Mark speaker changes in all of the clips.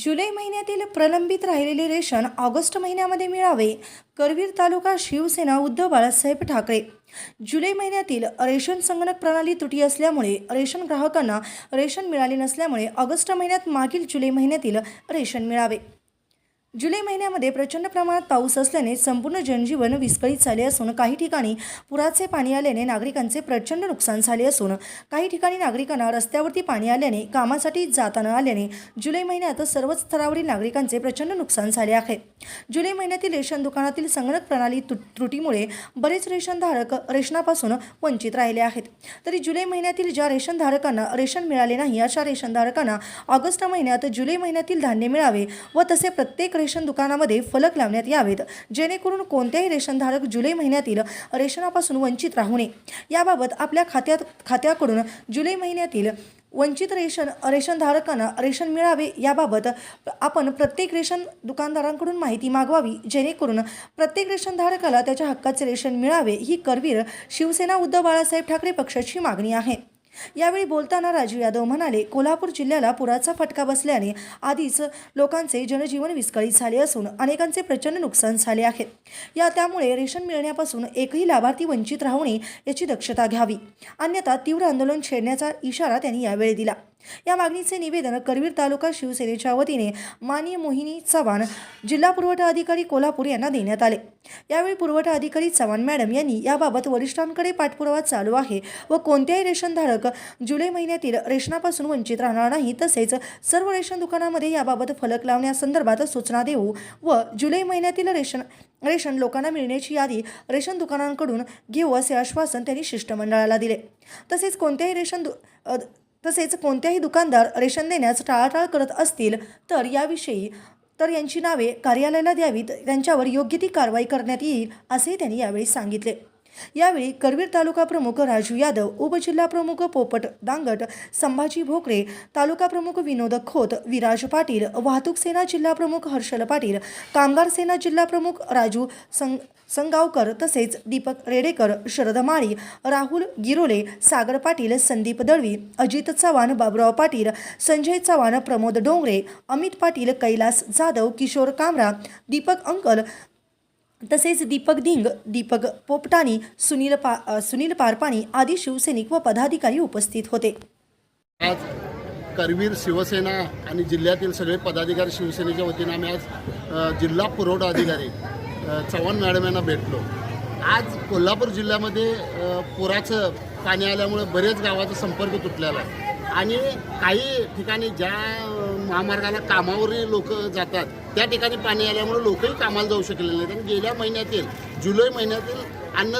Speaker 1: जुलै महिन्यातील प्रलंबित राहिलेले रेशन ऑगस्ट महिन्यामध्ये मिळावे करवीर तालुका शिवसेना उद्धव बाळासाहेब ठाकरे. जुलै महिन्यातील रेशन संगणक प्रणाली त्रुटी असल्यामुळे रेशन ग्राहकांना रेशन मिळाले नसल्यामुळे ऑगस्ट महिन्यात मागील जुलै महिन्यातील रेशन मिळावे. जुलै महिन्यामध्ये प्रचंड प्रमाणात पाऊस असल्याने संपूर्ण जनजीवन विस्कळीत झाले असून काही ठिकाणी पुराचे पाणी आल्याने नागरिकांचे प्रचंड नुकसान झाले असून काही ठिकाणी नागरिकांना रस्त्यावरती पाणी आल्याने कामासाठी जाता न आल्याने जुलै महिन्यात सर्वच स्तरावरील नागरिकांचे प्रचंड नुकसान झाले आहे. जुलै महिन्यातील रेशन दुकानातील संगणक प्रणाली त्रुटीमुळे बरेच रेशनधारक रेशनापासून वंचित राहिले आहेत. तरी जुलै महिन्यातील ज्या रेशनधारकांना रेशन मिळाले नाही अशा रेशनधारकांना ऑगस्ट महिन्यात जुलै महिन्यातील धान्य मिळावे व तसे प्रत्येक रेशन दुकानामध्ये फलक लावण्यात यावेत जेणेकरून कोणत्याही रेशनधारक जुलै महिन्यातील रेशनापासून वंचित राहू नये. याबाबत आपल्या खात्यात खात्याकडून जुलै महिन्यातील वंचित रेशन रेशनधारकांना रेशन मिळावे याबाबत आपण प्रत्येक रेशन दुकानदारांकडून माहिती मागवावी जेणेकरून प्रत्येक रेशनधारकाला त्याच्या हक्काचे रेशन मिळावे ही करवीर शिवसेना उद्धव बाळासाहेब ठाकरे पक्षाची मागणी आहे. यावेळी बोलताना राजू यादव म्हणाले कोल्हापूर जिल्ह्याला पुराचा फटका बसल्याने आधीच लोकांचे जनजीवन विस्कळीत झाले असून अनेकांचे प्रचंड नुकसान झाले आहे. या त्यामुळे रेशन मिळण्यापासून एकही लाभार्थी वंचित राहू नये याची दक्षता घ्यावी. अन्यथा तीव्र आंदोलन छेडण्याचा इशारा त्यांनी यावेळी दिला. या मागणीचे निवेदन करवीर तालुका शिवसेनेच्या वतीने माननीय मोहिनी चव्हाण जिल्हा पुरवठा अधिकारी कोल्हापूर यांना देण्यात आले. यावेळी पुरवठा अधिकारी चव्हाण मॅडम यांनी याबाबत वरिष्ठांकडे पाठपुरावा चालू आहे व कोणत्याही रेशनधारक जुलै महिन्यातील रेशनापासून वंचित राहणार नाही तसेच सर्व रेशन दुकानामध्ये याबाबत फलक लावण्यासंदर्भात सूचना देऊ व जुलै महिन्यातील रेशन रेशन लोकांना मिळण्याची यादी रेशन दुकानांकडून घेऊ असे आश्वासन त्यांनी शिष्टमंडळाला दिले. तसेच कोणत्याही रेशन दु तसेच कोणत्याही दुकानदार रेशन देण्यास टाळाटाळ करत असतील तर याविषयी तर यांची नावे कार्यालयाला द्यावीत त्यांच्यावर योग्य ती कारवाई करण्यात येईल असेही त्यांनी यावेळी सांगितले. यावेळी करवीर तालुका प्रमुख राजू यादव उपजिल्हा प्रमुख पोपट दांगट संभाजी भोकरे तालुका प्रमुख विनोद खोत विराज पाटील वाहतूक सेना जिल्हा प्रमुख हर्षल पाटील कामगार सेना जिल्हा प्रमुख राजू संग संगावकर तसेच दीपक रेडेकर शरद माळी राहुल गिरोले सागर पाटील संदीप दळवी अजित चव्हाण बाबुराव पाटील संजय चव्हाण प्रमोद डोंगरे अमित पाटील कैलास जाधव किशोर कामरा दीपक अंकल तसेच दीपक धिंग दीपक पोपटानी सुनील पा सुनील पारपाणी आदी शिवसैनिक व पदाधिकारी उपस्थित होते.
Speaker 2: आज करवीर शिवसेना आणि जिल्ह्यातील सगळे पदाधिकारी शिवसेनेच्या वतीनं आम्ही आज जिल्हा पुरवठा अधिकारी चव्हाण मॅडम यांना भेटलो. आज कोल्हापूर जिल्ह्यामध्ये पुराचं पाणी आल्यामुळे बरेच गावाचा संपर्क तुटलेला आहे. आणि काही ठिकाणी ज्या महामार्गाला कामावरील लोक जातात. त्या ठिकाणी पाणी आल्यामुळे लोकही कामाला जाऊ शकलेले नाहीत. आणि गेल्या महिन्यातील जुलै महिन्यातील अन्न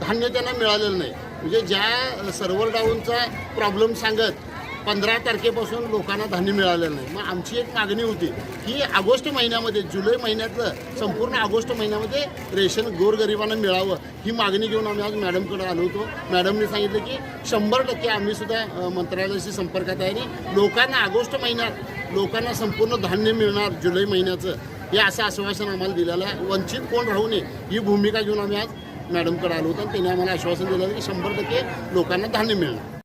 Speaker 2: धान्य त्यांना मिळालेलं नाही. म्हणजे ज्या सर्व्हर डाऊनचा प्रॉब्लेम सांगत पंधरा तारखेपासून लोकांना धान्य मिळालेलं नाही. मग आमची एक मागणी होती की ऑगस्ट महिन्यामध्ये जुलै महिन्यातलं संपूर्ण ऑगस्ट महिन्यामध्ये रेशन गोरगरिबांना मिळावं. ही मागणी घेऊन आम्ही आज मॅडमकडे आलो होतो. मॅडमने सांगितलं की शंभर टक्के आम्ही सुद्धा मंत्रालयाशी संपर्कात आहे आणि लोकांना ऑगस्ट महिन्यात लोकांना संपूर्ण धान्य मिळणार जुलै महिन्याचं. हे असं आश्वासन आम्हाला दिलेलं आहे. वंचित कोण राहू नये ही भूमिका घेऊन आम्ही आज मॅडमकडे आलो होतो आणि त्यांनी आम्हाला आश्वासन दिलं की शंभर टक्के लोकांना धान्य मिळणार.